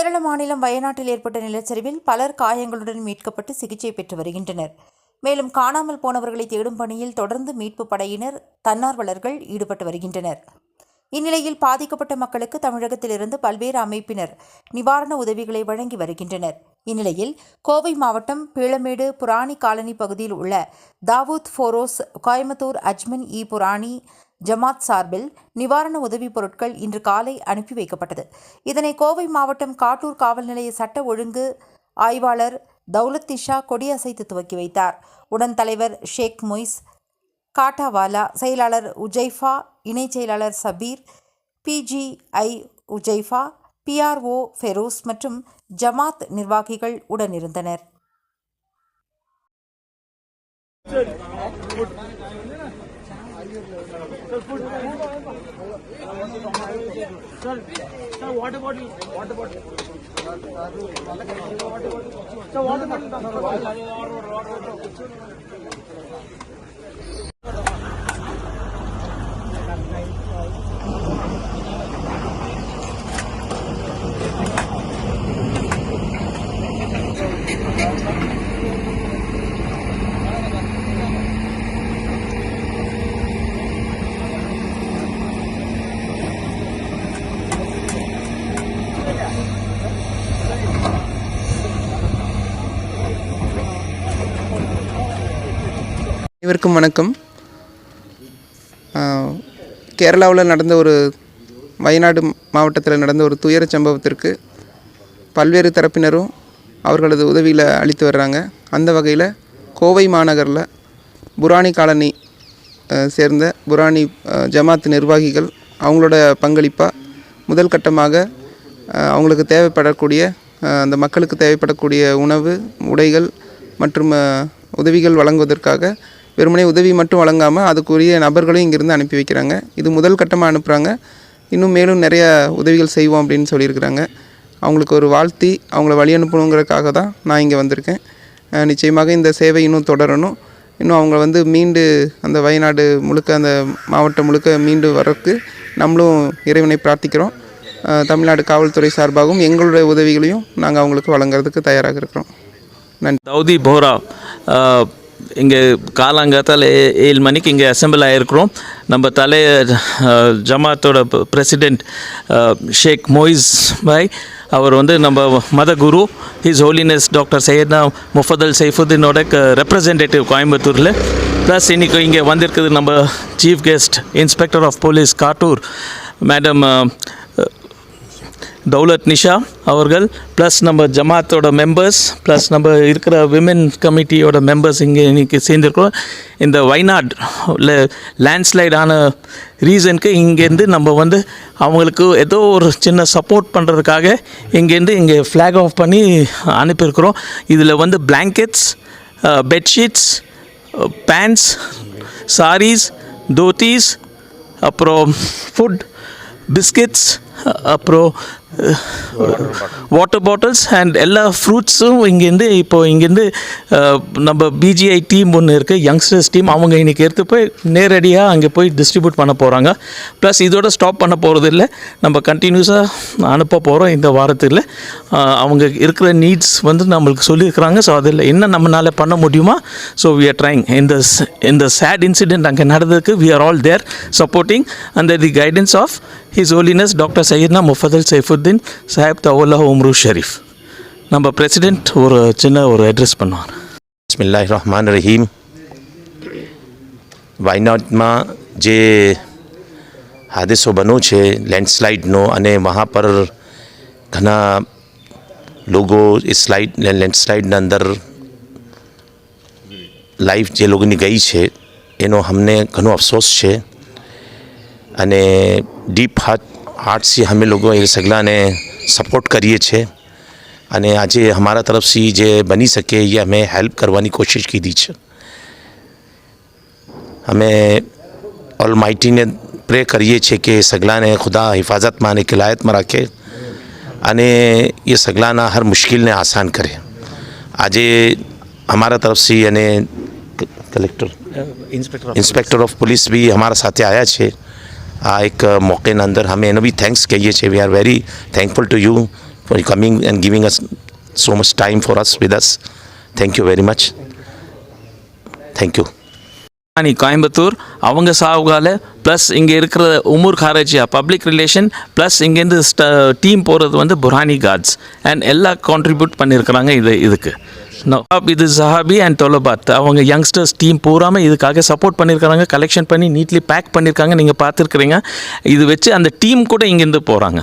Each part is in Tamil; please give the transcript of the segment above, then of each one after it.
கேரள மாநிலம் வயநாட்டில் ஏற்பட்ட நிலச்சரிவில் பலர் காயங்களுடன் மீட்கப்பட்டு சிகிச்சை பெற்று வருகின்றனர். மேலும் காணாமல் போனவர்களை தேடும் பணியில் தொடர்ந்து மீட்பு படையினர் தன்னார்வலர்கள் ஈடுபட்டு வருகின்றனர். இந்நிலையில் பாதிக்கப்பட்ட மக்களுக்கு தமிழகத்திலிருந்து பல்வேறு அமைப்பினர் நிவாரண உதவிகளை வழங்கி வருகின்றனர். இந்நிலையில் கோவை மாவட்டம் பீளமேடு புராணி காலனி பகுதியில் உள்ள தாவூத் ஃபோரோஸ் கோயம்புத்தூர் அஜ்மன் இ புராணி ஜமாத் சார்பில் நிவாரண உதவிப் பொருட்கள் இன்று காலை அனுப்பி வைக்கப்பட்டது. இதனை கோவை மாவட்டம் காட்டூர் காவல் நிலைய சட்ட ஒழுங்கு ஆய்வாளர் தௌலத் திஷா கொடியசைத்து துவக்கி வைத்தார். உடன் தலைவர் ஷேக் மொய்ஸ் காட்டாவாலா செயலாளர் உஜைஃபா இணைச் செயலாளர் சபீர் பிஜிஐ உஜைஃபா பிஆர்ஓ ஃபெரோஸ் மற்றும் ஜமாத் நிர்வாகிகள் உடனிருந்தனர். Sir sir water bottle water bottle sir water bottle அனைவருக்கும் வணக்கம். கேரளாவில் நடந்த ஒரு வயநாடு மாவட்டத்தில் நடந்த ஒரு துயர சம்பவத்திற்கு பல்வேறு தரப்பினரும் அவர்களது உதவியில் அளித்து வர்றாங்க. அந்த வகையில் கோவை மாநகரில் புராணி காலனி சேர்ந்த புராணி ஜமாத் நிர்வாகிகள் அவங்களோட பங்களிப்பாக முதல் கட்டமாக அவங்களுக்கு தேவைப்படக்கூடிய அந்த மக்களுக்கு தேவைப்படக்கூடிய உணவு உடைகள் மற்றும் உதவிகள் வழங்குவதற்காக வெறுமனே உதவி மட்டும் வழங்காமல் அதுக்குரிய நபர்களையும் இங்கேருந்து அனுப்பி வைக்கிறாங்க. இது முதல் கட்டமாக அனுப்புகிறாங்க இன்னும் மேலும் நிறையா உதவிகள் செய்வோம் அப்படின்னு சொல்லியிருக்கிறாங்க. அவங்களுக்கு ஒரு வாழ்த்தி அவங்கள வழி அனுப்பணுங்கிறதுக்காக தான் நான் இங்கே வந்திருக்கேன். நிச்சயமாக இந்த சேவை இன்னும் தொடரணும். இன்னும் அவங்க வந்து மீண்டு அந்த வயநாடு முழுக்க அந்த மாவட்டம் முழுக்க மீண்டு வரக்கு நம்மளும் இறைவனை பிரார்த்திக்கிறோம். தமிழ்நாடு காவல்துறை சார்பாகவும் எங்களுடைய உதவிகளையும் நாங்கள் அவங்களுக்கு வழங்குறதுக்கு தயாராக இருக்கிறோம். நன்றி. தௌதி போரா இங்கே காலாங்காத்தால் ஏ- ஏழு மணிக்கு இங்கே அசெம்பிள் ஆகிருக்கிறோம் நம்ம தலை ஜமாத்தோட பிரசிடெண்ட் ஷேக் மொய்ஸ் பாய் அவர் வந்து நம்ம மத குரு his holiness doctor Syedna Mufaddal சைஃபுddinோட representative கோயம்புத்தூரில். ப்ளஸ் இன்றைக்கி இங்கே வந்திருக்குது நம்ம chief guest inspector of police Kattoor. Madam Daulat Nisha அவர்கள் ப்ளஸ் நம்ம ஜமாத்தோட மெம்பர்ஸ் ப்ளஸ் நம்ம இருக்கிற விமென் கமிட்டியோட மெம்பர்ஸ் இங்கே இன்றைக்கி சேர்ந்துருக்கோம் இந்த வயநாடில் லேண்ட்ஸ்லைட் ஆன ரீசனுக்கு இங்கேருந்து நம்ம வந்து அவங்களுக்கு ஏதோ ஒரு சின்ன சப்போர்ட் பண்ணுறதுக்காக இங்கேருந்து இங்கே ஃப்ளாக் ஆஃப் பண்ணி அனுப்பியிருக்கிறோம். இதில் வந்து blankets bedsheets pants saris dhotis அப்புறம் ஃபுட் பிஸ்கெட்ஸ் அப்புறம் வாட்டர் பாட்டில்ஸ் அண்ட் எல்லா ஃப்ரூட்ஸும் இங்கேருந்து இப்போது இங்கேருந்து நம்ம பிஜிஐ டீம் ஒன்று இருக்குது யங்ஸ்டர்ஸ் டீம் அவங்க இன்றைக்கி எடுத்து போய் நேரடியாக அங்கே போய் டிஸ்ட்ரிபியூட் பண்ண போகிறாங்க ப்ளஸ் இதோட ஸ்டாப் பண்ண போகிறது இல்லை. நம்ம கண்டினியூஸாக அனுப்ப போகிறோம் இந்த வாரத்தில். அவங்க இருக்கிற நீட்ஸ் வந்து நம்மளுக்கு சொல்லியிருக்கிறாங்க. ஸோ அதில் என்ன நம்மளால் பண்ண முடியுமா? ஸோ வி ஆர் ட்ரைங் இந்த இந்த சேட் இன்சிடென்ட் அங்கே நடந்ததுக்கு we are all there supporting under the guidance of his holiness doctor Syedna Mufaddal Saifuddin Sahib தவோல்லா உம்ரு ஷெரீஃப் நம்ம பிரசிடெண்ட் ஒரு சின்ன ஒரு அட்ரஸ் பண்ணுவார் બિસ્મિલ્લાહ રહમાન રહીમ વાયનાડમાં જે હાદિસો બન્યો છે લેન્ડસ્લાઇડનો અને વહા પર ઘણા લોકો એ સ્લાઇડ લેન્ડસ્લાઇડના અંદર લાઈફ જે લોકોની ગઈ છે એનો અમને ઘણો અફસોસ છે અને ડીપ હાથ હાર્ટથી અમે લોકો એ સગલાને સપોર્ટ કરીએ છીએ. અને આજે અમારા તરફથી જે બની શકે એ અમે હેલ્પ કરવાની કોશિશ કીધી છે. અમે ઓલ માઇટીને પ્રે કરીએ છીએ કે સગલાને ખુદા હિફાજતમાં અને કિલાયતમાં રાખે અને એ સગલાના હર મુશ્કેલને આસાન કરે. આજે અમારા તરફથી અને collector inspector inspector of police બી અમારા સાથે આવ્યા છે. આ એક મોકેના અંદર અમે એનો બી થેન્ક્સ કહીએ છીએ we are very thankful to you for coming and giving us so much time for us with us. Thank you very much. Thank you. அணி கோயம்புத்தூர் அவங்க சாவுகால ப்ளஸ் இங்கே இருக்கிற உமூர் காரஜியா பப்ளிக் ரிலேஷன் ப்ளஸ் இங்கேருந்து ஸ்ட டீம் போகிறது வந்து புரானி கார்ட்ஸ் அண்ட் எல்லாம் கான்ட்ரிபியூட் பண்ணியிருக்கிறாங்க இது இதுக்கு நோ இது ஜஹாபி அண்ட் தொலபாத் அவங்க யங்ஸ்டர்ஸ் டீம் பூராமல் இதுக்காக சப்போர்ட் பண்ணியிருக்காங்க கலெக்ஷன் பண்ணி நீட்லி பேக் பண்ணியிருக்காங்க நீங்கள் பார்த்துருக்குறீங்க இது வச்சு அந்த டீம் கூட இங்கேருந்து போகிறாங்க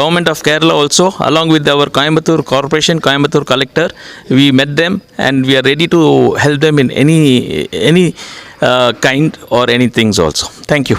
government of Kerala also along with our Coimbatore corporation Coimbatore collector we met them and we are ready to help them in any any kind or any things also thank you